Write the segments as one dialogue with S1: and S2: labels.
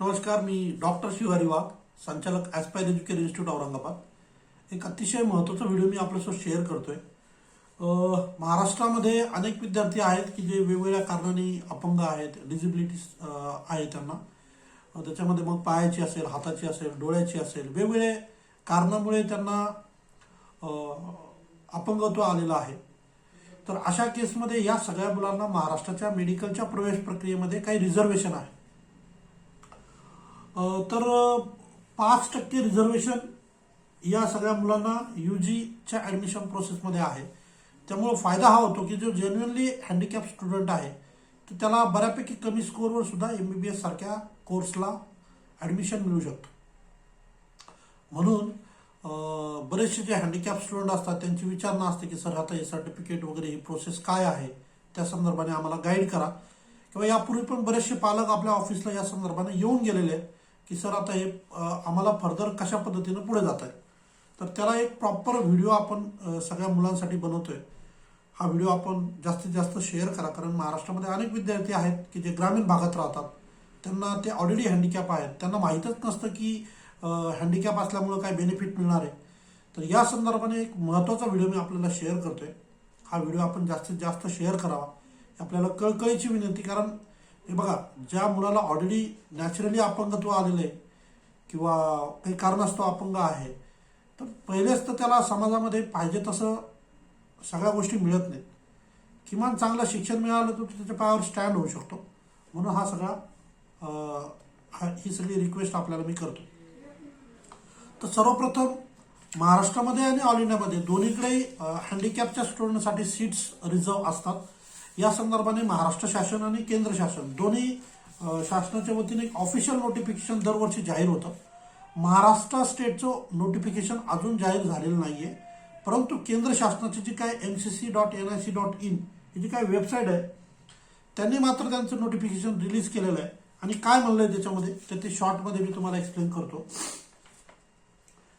S1: नमस्कार मी डॉक्टर शिव वाघ संचालक aspire education institute Aurangabad. एक अतिशय महत्त्वाचा व्हिडिओ मी आपल्यासोबत शेअर करतोय. महाराष्ट्रामध्ये अनेक विद्यार्थी आहेत की जे वेगवेगळ्या कारणांनी अपंग आहेत डिझिबिलिटीज आहे त्यांना. त्याच्यामध्ये मग पायाची असेल हाताची असेल डोळ्याची असेल वेगवेगळे कारणामुळे त्यांना अपंगत्व आलेलं आहे. तर अशा केसमध्ये या सगळ्या मुलांना महाराष्ट्राच्या मेडिकलच्या प्रवेश प्रक्रियेमध्ये काही रिझर्वेशन आहे. तर पाच टक्के रिझर्वेशन या सगळ्या मुलांना यू जीच्या ॲडमिशन प्रोसेसमध्ये आहे. त्यामुळं फायदा हा होतो की जो जेन्युअनली हँडिकॅप स्टुडंट आहे तर त्याला बऱ्यापैकी कमी स्कोअरवर सुद्धा एम बी बी एस सारख्या कोर्सला ॲडमिशन मिळू शकतं. म्हणून बरेचसे जे हँडिकॅप स्टुडंट असतात त्यांची विचारणा असते की सर आता हे सर्टिफिकेट वगैरे ही प्रोसेस काय आहे? त्या संदर्भाने आम्हाला गाईड करा. किंवा यापूर्वी पण बरेचसे पालक आपल्या ऑफिसला या संदर्भाने येऊन गेलेले आहेत. की सर आता हे आम्हाला फर्दर कशा पद्धतीनं पुढे जात आहे तर त्याला एक प्रॉपर व्हिडिओ आपण सगळ्या मुलांसाठी बनवतोय. हा व्हिडिओ आपण जास्तीत जास्त शेअर करा कारण महाराष्ट्रामध्ये अनेक विद्यार्थी आहेत की जे ग्रामीण भागात राहतात. त्यांना ते ऑलरेडी हँडिकॅप आहेत. त्यांना माहीतच नसतं की हँडिकॅप असल्यामुळं काय बेनिफिट मिळणार आहे. तर या संदर्भाने एक महत्त्वाचा व्हिडिओ मी आपल्याला शेअर करतोय. हा व्हिडिओ आपण जास्तीत जास्त शेअर करावा. आपल्याला कळकळीची विनंती कारण हे बघा ज्या मुलाला ऑलरेडी नॅचरली अपंगत्व आलेलं आहे किंवा काही कारणास्तव अपंग आहे तर पहिलेच तर त्याला समाजामध्ये पाहिजे तसं सगळ्या गोष्टी मिळत नाहीत. किमान चांगलं शिक्षण मिळालं तर त्याच्या पायावर स्टँड होऊ शकतो. म्हणून हा सगळा हा- ही सगळी रिक्वेस्ट आपल्याला मी करतो. तर सर्वप्रथम महाराष्ट्रामध्ये आणि ऑल इंडियामध्ये दोन्हीकडे हँडिकॅपच्या स्टुडंटसाठी सीट्स रिझर्व असतात. या संदर्भाने महाराष्ट्र शासन आणि केंद्र शासन दोन्ही शासनाच्या वतीने एक ऑफिशियल नोटिफिकेशन दरवर्षी जाहीर होतं. महाराष्ट्र स्टेटचं नोटिफिकेशन अजून जाहीर झालेलं नाही आहे परंतु केंद्र शासनाची जी काय M C C dot N I C dot in ही जी काय वेबसाईट आहे त्यांनी मात्र त्यांचं नोटिफिकेशन रिलीज केलेलं आहे. आणि काय म्हणलं आहे त्याच्यामध्ये तर ते शॉर्टमध्ये मी तुम्हाला एक्सप्लेन करतो.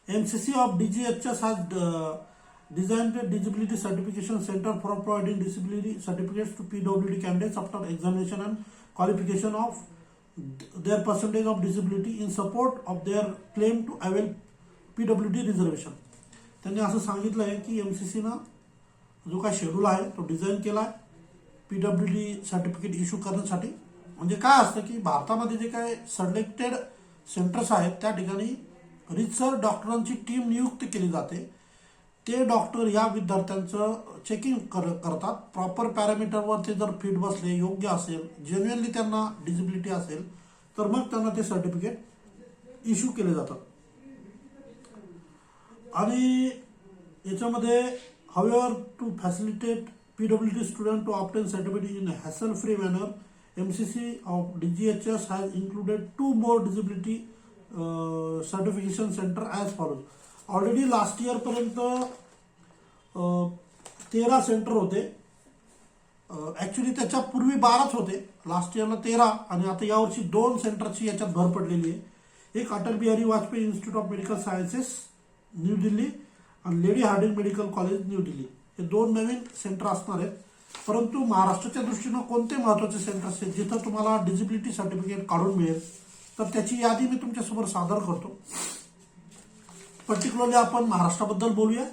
S1: M C C of D G एचच्या सात designed a disability certification center for providing disability certificates to PWD candidates after examination and qualification of their percentage of disability in support of their claim to avail PWD reservation. त्यांनी असं सांगितलं आहे की M C सीनं जो काय schedule आहे तो design केला आहे P W D certificate issue करण्यासाठी म्हणजे काय असतं की भारतामध्ये जे काय सिलेक्टेड सेंटर्स आहेत त्या ठिकाणी रिसर डॉक्टरांची टीम नियुक्त केली जाते ते डॉक्टर या विद्यार्थ्यांचं चेकिंग कर करतात. प्रॉपर पॅरामीटरवर ते जर फिट बसले योग्य असेल जेन्युअनली त्यांना डिजिबिलिटी असेल तर मग त्यांना ते सर्टिफिकेट इश्यू केले जातात. आणि याच्यामध्ये however to facilitate P W D student to obtain certificate in hassle free manner M C C of D G H S has included two more disability certification centre as follows already last इयरपर्यंत तेरा centre होते. Actually त्याच्या पूर्वी बाराच होते. Last इयरला तेरा आणि आता यावर्षी दोन सेंटरची याच्यात भर पडलेली आहे. एक Atal Bihari Vajpayee institute of medical sciences new Delhi आणि lady Hardinge medical college new Delhi हे दोन नवीन सेंटर असणार आहेत. परंतु महाराष्ट्राच्या दृष्टीनं कोणते महत्त्वाचे सेंटर्स आहेत जिथं तुम्हाला डिजिबिलिटी सर्टिफिकेट काढून मिळेल तर त्याची यादी मी तुमच्यासमोर सादर करतो. पर्टिक्युलरली आपण महाराष्ट्राबद्दल बोलूया.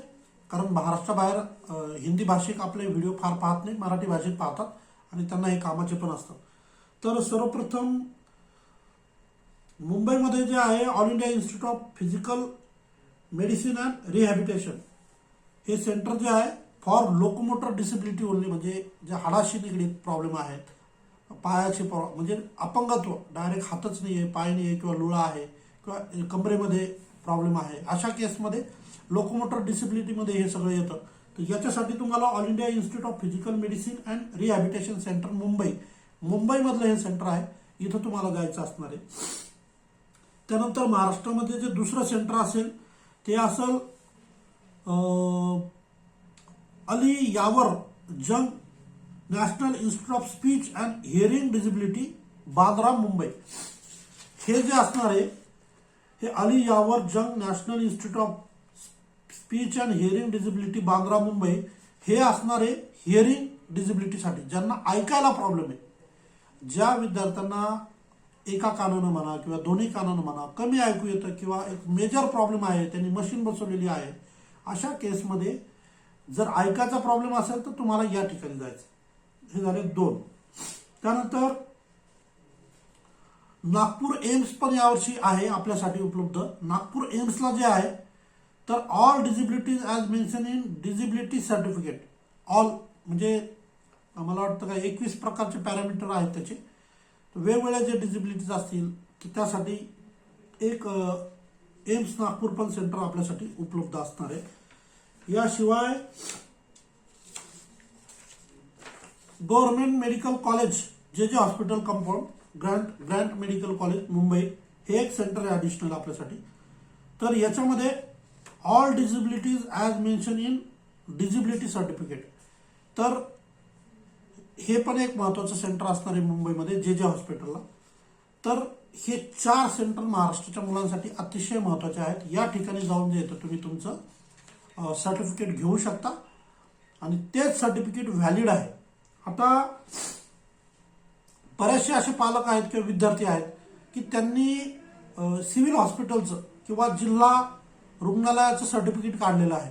S1: कारण महाराष्ट्राबाहेर हिंदी भाषिक आपले व्हिडिओ फार पाहत नाही मराठी भाषेत पाहतात आणि त्यांना हे कामाचे पण असतात. तर सर्वप्रथम मुंबईमध्ये जे आहे all India institute of physical medicine and rehabilitation हे सेंटर जे आहे फॉर लोकोमोटर डिसेबिलिटी ओनली म्हणजे जे हाडाशी निगडीत प्रॉब्लेम आहेत पायाचे प्रॉ- म्हणजे अपंगत्व डायरेक्ट हातच नाही आहे पाय नाही आहे किंवा लुळा आहे किंवा कमरेमध्ये प्रॉब्लेम आहे. अशा केसमध्ये लोकोमोटर डिसेबिलिटीमध्ये हे सगळं येतं. तर याच्यासाठी तुम्हाला all India institute of physical medicine and rehabilitation centre Mumbai. मुंबईमधलं हे सेंटर आहे. इथं तुम्हाला जायचं असणार आहे. त्यानंतर महाराष्ट्रामध्ये जे दुसरं सेंटर असेल ते असेल Ali Yavar Jung national institute of speech and hearing disability Bandra Mumbai. हे जे असणार आहे हे Ali Yavar Jung national institute of speech and hearing disability Bandra Mumbai हे असणारे हिअरिंग डिझिबिलिटीसाठी ज्यांना ऐकायला प्रॉब्लेम आहे. ज्या विद्यार्थ्यांना एका कानानं म्हणा किंवा दोन्ही कानानं म्हणा कमी ऐकू येतं किंवा एक मेजर प्रॉब्लेम आहे त्यांनी मशीन बसवलेली आहे अशा केसमध्ये जर ऐकायचा प्रॉब्लेम असेल तर तुम्हाला या ठिकाणी जायचं हे झाले दोन. त्यानंतर नागपूर एम्स पण यावर्षी आहे आपल्यासाठी उपलब्ध. नागपूर एम्सला जे आहे तर all disabilities as mention in disability certificate all म्हणजे मला वाटतं काय एकवीस प्रकारचे पॅरामीटर आहेत त्याचे. वेगवेगळ्या जे डिजिबिलिटीज असतील की त्यासाठी एक एम्स नागपूर पण सेंटर आपल्यासाठी उपलब्ध असणार आहे. याशिवाय government medical college J J hospital compound Grant Grant medical college Mumbai हे एक सेंटर आहे ॲडिशनल आपल्यासाठी. तर याच्यामध्ये all disabilities as mention in disability certificate तर हे पण एक महत्त्वाचं सेंटर असणार आहे मुंबईमध्ये जे जे हॉस्पिटलला तर हे चार सेंटर महाराष्ट्राच्या मुलांसाठी अतिशय महत्त्वाचे आहेत. या ठिकाणी जाऊन जे येतं तुम्ही तुमचं सर्टिफिकेट घेऊ शकता. आणि तेच सर्टिफिकेट व्हॅलिड आहे. आता बरेचसे असे पालक आहेत किंवा विद्यार्थी आहेत की त्यांनी सिव्हिल हॉस्पिटलचं किंवा जिल्हा रुग्णालयाचं सर्टिफिकेट काढलेलं आहे.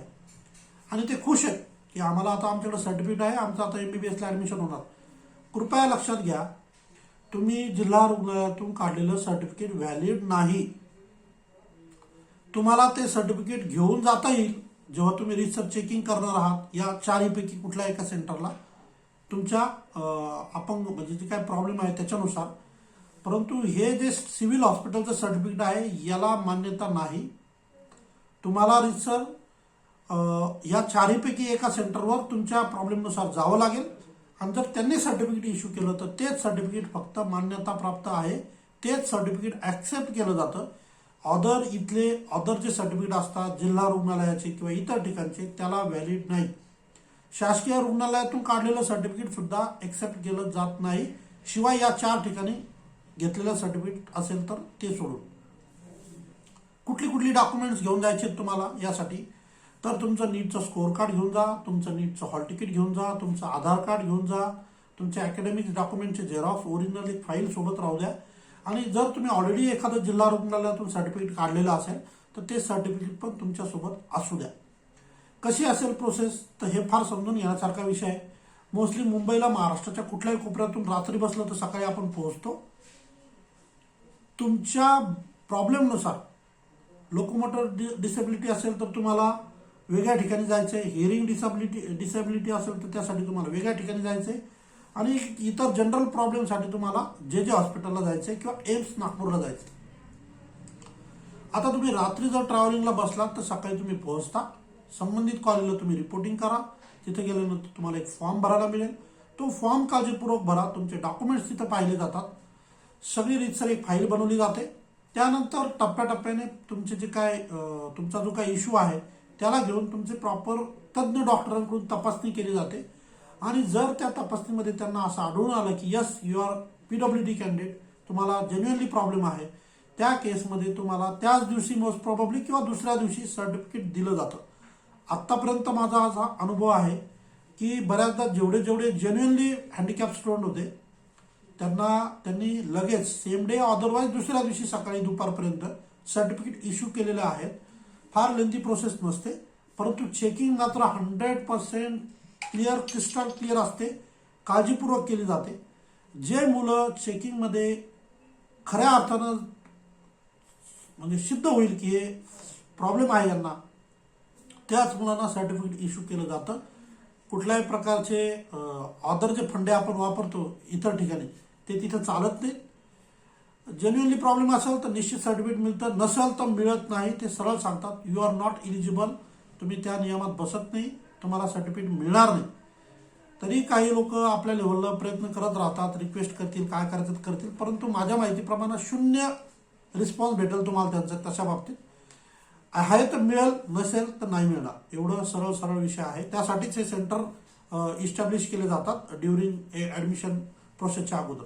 S1: आणि ते खुश आहेत की आम्हाला आता आमच्याकडे सर्टिफिकेट आहे आमचं आता एम बी बी एसला ॲडमिशन होणार. कृपया लक्षात घ्या तुम्ही जिल्हा रुग्णालयातून काढलेलं सर्टिफिकेट व्हॅलिड नाही. तुम्हाला ते सर्टिफिकेट घेऊन जाता येईल जेव्हा तुम्ही रिसर्च चेकिंग करणार आहात या चारहीपैकी कुठल्या एका सेंटरला तुमच्या अपंग म्हणजे जे काय प्रॉब्लेम आहे त्याच्यानुसार. परंतु हे जे सिव्हिल हॉस्पिटलचं सर्टिफिकेट आहे याला मान्यता नाही. तुम्हाला रिसर या चारहीपैकी एका सेंटरवर तुमच्या प्रॉब्लेमनुसार जावं लागेल. आणि जर त्यांनी सर्टिफिकेट इश्यू केलं तर तेच सर्टिफिकेट फक्त मान्यता प्राप्त आहे. तेच सर्टिफिकेट ॲक्सेप्ट केलं जातं. अदर इथले अदर जे सर्टिफिकेट असतात जिल्हा रुग्णालयाचे किंवा इतर ठिकाणचे त्याला व्हॅलिड नाही. शासकीय रुग्णालयातून काढलेलं सर्टिफिकेट सुद्धा एक्सेप्ट केलं जात नाही. शिवाय या चार ठिकाणी घेतलेलं सर्टिफिकेट असेल तर ते सोडून. कुठली कुठली डॉक्युमेंट्स घेऊन जायचे तुम्हाला यासाठी? तर तुमचं नीटचं स्कोअर कार्ड घेऊन जा तुमचं नीटचं हॉल तिकीट घेऊन जा तुमचं आधार कार्ड घेऊन जा तुमच्या अकॅडमिक डॉक्युमेंटचे झेरॉक्स ओरिजिनल एक फाईल सोबत राहू द्या. आणि जर तुम्ही ऑलरेडी एखादं जिल्हा रुग्णालयातून सर्टिफिकेट काढलेलं असेल तर ते सर्टिफिकेट पण तुमच्यासोबत असू द्या. कशी असेल प्रोसेस तर हे फार समजून घेण्यासारखा विषय आहे. मोस्टली मुंबईला महाराष्ट्राच्या कुठल्याही कोपऱ्यातून रात्री बसलं तर सकाळी आपण पोहोचतो. तुमच्या प्रॉब्लेमनुसार लोकोमोटर डिसेबिलिटी असेल तर तुम्हाला वेगळ्या ठिकाणी जायचं आहे हिअरिंग डिसॅबिलिटी डिसॅबिलिटी असेल तर त्यासाठी तुम्हाला वेगळ्या ठिकाणी जायचं आहे आणि इतर जनरल प्रॉब्लेमसाठी तुम्हाला जे जे हॉस्पिटलला जायचं आहे किंवा एम्स नागपूरला जायचं आहे आता तुम्ही रात्री जर ट्रॅव्हलिंगला बसलात तर सकाळी तुम्ही पोहोचता. संबंधित कॉलेजला तुम्ही रिपोर्टिंग करा. तिथे गेल्यानंतर तुम्हाला एक फॉर्म भरायला मिळेल. तो फॉर्म काळजीपूर्वक भरा. तुमचे डॉक्युमेंट्स तिथे पाहिले जातात. सगळी रीतसर एक फाईल बनवली जाते. त्यानंतर टप्प्याटप्प्याने तुमचे जे काय तुमचा जो काय इश्यू आहे त्याला घेऊन तुमचे प्रॉपर तज्ज्ञ डॉक्टरांकडून तपासणी केली जाते. आणि जर त्या तपासणीमध्ये त्यांना असं आढळून आलं की yes you are P W D candidate तुम्हाला जेन्युअनली प्रॉब्लेम आहे. त्या केसमध्ये तुम्हाला त्याच दिवशी मोस्ट प्रॉब्ली किंवा दुसऱ्या दिवशी सर्टिफिकेट दिलं जातं. आत्तापर्यंत माझा असा अनुभव आहे की बऱ्याचदा जेवढे जेवढे जेन्युनली हँडिकॅप स्टुडंट होते त्यांना त्यांनी लगेच सेम डे अदरवाईज दुसऱ्या दिवशी सकाळी दुपारपर्यंत सर्टिफिकेट इश्यू केलेले आहेत. फार लेंथी प्रोसेस नसते परंतु चेकिंग मात्र hundred percent clear crystal clear असते काळजीपूर्वक केली जाते. जे मुलं चेकिंगमध्ये खऱ्या अर्थानं म्हणजे सिद्ध होईल की हे प्रॉब्लेम आहे यांना त्याच मुलांना सर्टिफिकेट इश्यू केलं जातं. कुठल्याही प्रकारचे ऑदर जे फंडे आपण वापरतो इतर ठिकाणी ते तिथं चालत नाहीत. जेन्युअनली प्रॉब्लेम असेल तर निश्चित सर्टिफिकेट मिळतं. नसेल तर मिळत नाही ते सरळ सांगतात. यू आर नॉट इलिजिबल तुम्ही त्या नियमात बसत नाही. तुम्हाला सर्टिफिकेट मिळणार नाही. तरी काही लोक आपल्या लेवलला प्रयत्न करत राहतात रिक्वेस्ट करतील काय करायचं करतील. परंतु माझ्या माहितीप्रमाणे शून्य रिस्पॉन्स भेटेल तुम्हाला त्यांचा तशा बाबतीत. आहे तर मिळेल नसेल तर नाही मिळणार. एवढं सरळ सरळ विषय आहे. त्यासाठीच हे सेंटर इस्टॅब्लिश केले जातात ड्युरिंग ऍडमिशन प्रोसेसच्या अगोदर.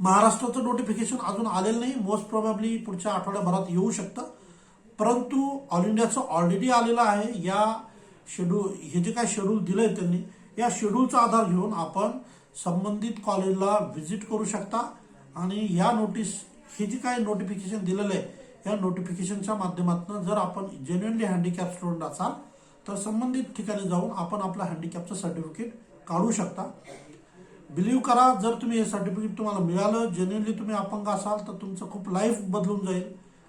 S1: महाराष्ट्राचं नोटिफिकेशन अजून आलेलं नाही. मोस्ट प्रोबॅबली पुढच्या आठवड्याभरात येऊ शकतं. परंतु ऑल इंडियाचं ऑलरेडी आलेलं आहे. या शेड्यूल हे जे काय शेड्यूल दिलंय त्यांनी या शेड्यूलचा आधार घेऊन आपण संबंधित कॉलेजला व्हिजिट करू शकता. आणि या नोटीस हे जे काय नोटिफिकेशन दिलेलं आहे या नोटिफिकेशनच्या माध्यमातून जर आपण जेन्युअनली हँडिकॅप स्टुडंट असाल तर संबंधित ठिकाणी जाऊन आपण आपलं हँडिकॅपचं सर्टिफिकेट काढू शकता. बिलीव्ह करा जर तुम्ही हे सर्टिफिकेट तुम्हाला मिळालं जेन्युअनली तुम्ही अपंग असाल तर तुमचं खूप लाईफ बदलून जाईल.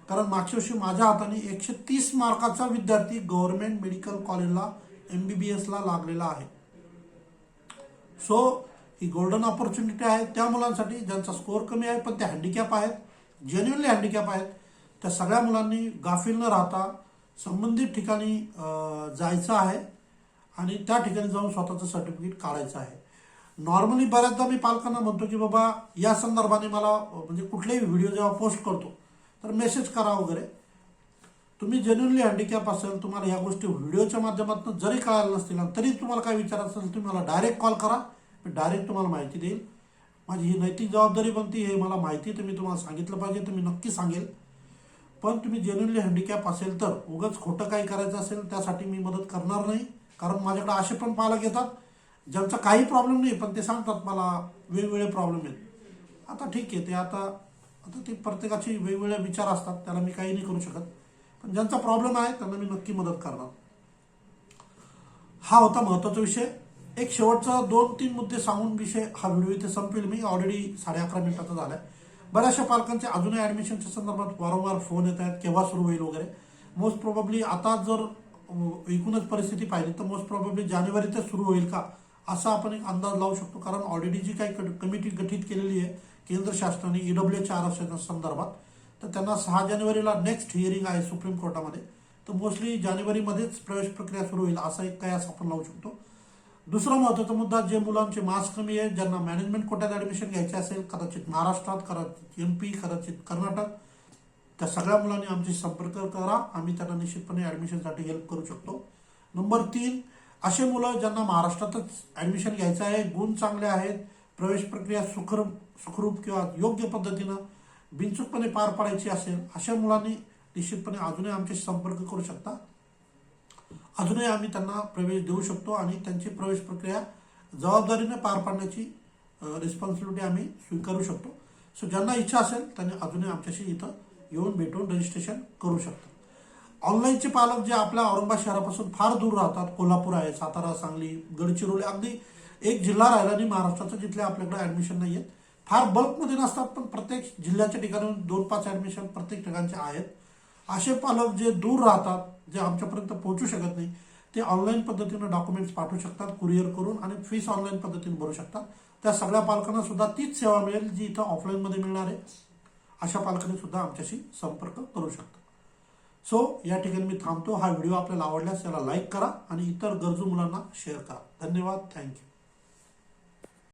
S1: कारण मागच्या वर्षी माझ्या हाताने एकशे तीस मार्काचा विद्यार्थी गव्हर्नमेंट मेडिकल कॉलेजला एम बी बी एसला लागलेला आहे. सो ही गोल्डन ऑपॉर्च्युनिटी आहे. त्या मुलांसाठी ज्यांचा स्कोअर कमी आहे पण ते हँडिकॅप आहेत जेन्युअनली हँडिकॅप आहेत त्या सगळ्या मुलांनी गाफील न राहता संबंधित ठिकाणी जायचं आहे आणि त्या ठिकाणी जाऊन स्वतःचं सर्टिफिकेट काढायचं आहे. नॉर्मली बऱ्याचदा मी पालकांना म्हणतो की बाबा या संदर्भाने मला म्हणजे कुठलेही व्हिडिओ जेव्हा पोस्ट करतो तर मेसेज करा वगैरे. तुम्ही जेन्युनली हँडिकॅप असेल तुम्हाला या गोष्टी व्हिडिओच्या माध्यमातून जरी कळायला नसतील आणि तरी तुम्हाला काय विचार असेल तुम्ही मला डायरेक्ट कॉल करा. मी डायरेक्ट तुम्हाला माहिती देईल. माझी ही नैतिक जबाबदारी बनती हे मला माहिती तर मी तुम्हाला सांगितलं पाहिजे तर मी नक्की सांगेल. पण तुम्ही जेन्युनली हँडिकॅप असेल तर उगाच खोटं काही करायचं असेल त्यासाठी मी मदत करणार नाही. कारण माझ्याकडे असे पण पालक येतात ज्यांचा काही प्रॉब्लेम नाही पण ते सांगतात मला वेगवेगळे प्रॉब्लेम आहेत. आता ठीक आहे ते आता आता ते प्रत्येकाचे वेगवेगळे विचार असतात त्याला मी काही नाही करू शकत. पण ज्यांचा प्रॉब्लेम आहे त्यांना मी नक्की मदत करणार. हा होता महत्त्वाचा विषय. एक शेवटचा दोन तीन मुद्दे सांगून विषय हा व्हिडिओ इथे संपेल मी. ऑलरेडी साडे अकरा मिनिटाचा झालाय. बऱ्याचशा पालकांचे अजूनही ऍडमिशनच्या संदर्भात वारंवार फोन येत आहेत केव्हा सुरू होईल वगैरे. मोस्ट प्रॉब्ली आता जर एकूणच परिस्थिती पाहिली तर मोस्ट प्रोबेबली जानेवारीतच सुरू होईल का असा आपण एक अंदाज लावू शकतो. कारण ऑलरेडी जी काही कमिटी गठीत केलेली आहे केंद्र शासनाने ईडब्ल्यूच्या आरक्षणा संदर्भात तर त्यांना सहा जानेवारीला नेक्स्ट हिअरिंग आहे सुप्रीम कोर्टामध्ये तर मोस्टली जानेवारीमध्येच प्रवेश प्रक्रिया सुरू होईल असा एक कयास आपण लावू शकतो. दुसरा महत्त्वाचा मुद्दा जे मुलांचे मार्क्स कमी आहेत ज्यांना मॅनेजमेंट कोट्यात ऍडमिशन घ्यायचे असेल कदाचित महाराष्ट्रात कदाचित एम पी कदाचित कर्नाटक त्या सगळ्या मुलांनी आमची संपर्क करा. आम्ही त्यांना निश्चितपणे ऍडमिशनसाठी हेल्प करू शकतो. नंबर तीन असे मुलं ज्यांना महाराष्ट्रातच ऍडमिशन घ्यायचं आहे गुण चांगले आहेत प्रवेश प्रक्रिया सुखरूप सुखरूप किंवा योग्य पद्धतीनं बिनचूकपणे पार पाडायची असेल अशा मुलांनी निश्चितपणे अजूनही आमच्याशी संपर्क करू शकता. अजूनही आम्ही त्यांना प्रवेश देऊ शकतो आणि त्यांची प्रवेश प्रक्रिया जबाबदारीने पार पाडण्याची रिस्पॉन्सिबिलिटी आम्ही स्वीकारू शकतो. सो ज्यांना इच्छा असेल त्यांनी अजूनही आमच्याशी इथं येऊन भेटून रजिस्ट्रेशन करू शकतात. ऑनलाईनचे पालक जे आपल्या औरंगाबाद शहरापासून फार दूर राहतात कोल्हापूर आहे सातारा सांगली गडचिरोली अगदी एक जिल्हा राहिला आणि महाराष्ट्राचं जिथले आपल्याकडे ॲडमिशन नाही आहेत फार बल्कमध्ये नसतात पण प्रत्येक जिल्ह्याच्या ठिकाणी दोन पाच ॲडमिशन प्रत्येक ठिकाणचे आहेत. असे पालक जे दूर राहतात जे आमच्यापर्यंत पोहोचू शकत नाही ते ऑनलाईन पद्धतीनं डॉक्युमेंट्स पाठवू शकतात कुरिअर करून आणि फीस ऑनलाईन पद्धतीने भरू शकतात. त्या सगळ्या पालकांना सुद्धा तीच सेवा मिळेल जी इथं ऑफलाईनमध्ये मिळणार आहे. अशा पालकांनी सुद्धा आमच्याशी संपर्क करू शकतात. सो या ठिकाणी मी थांबतो. हा व्हिडिओ आपल्याला आवडल्यास याला लाईक करा आणि इतर गरजू मुलांना शेअर करा. धन्यवाद. थँक्यू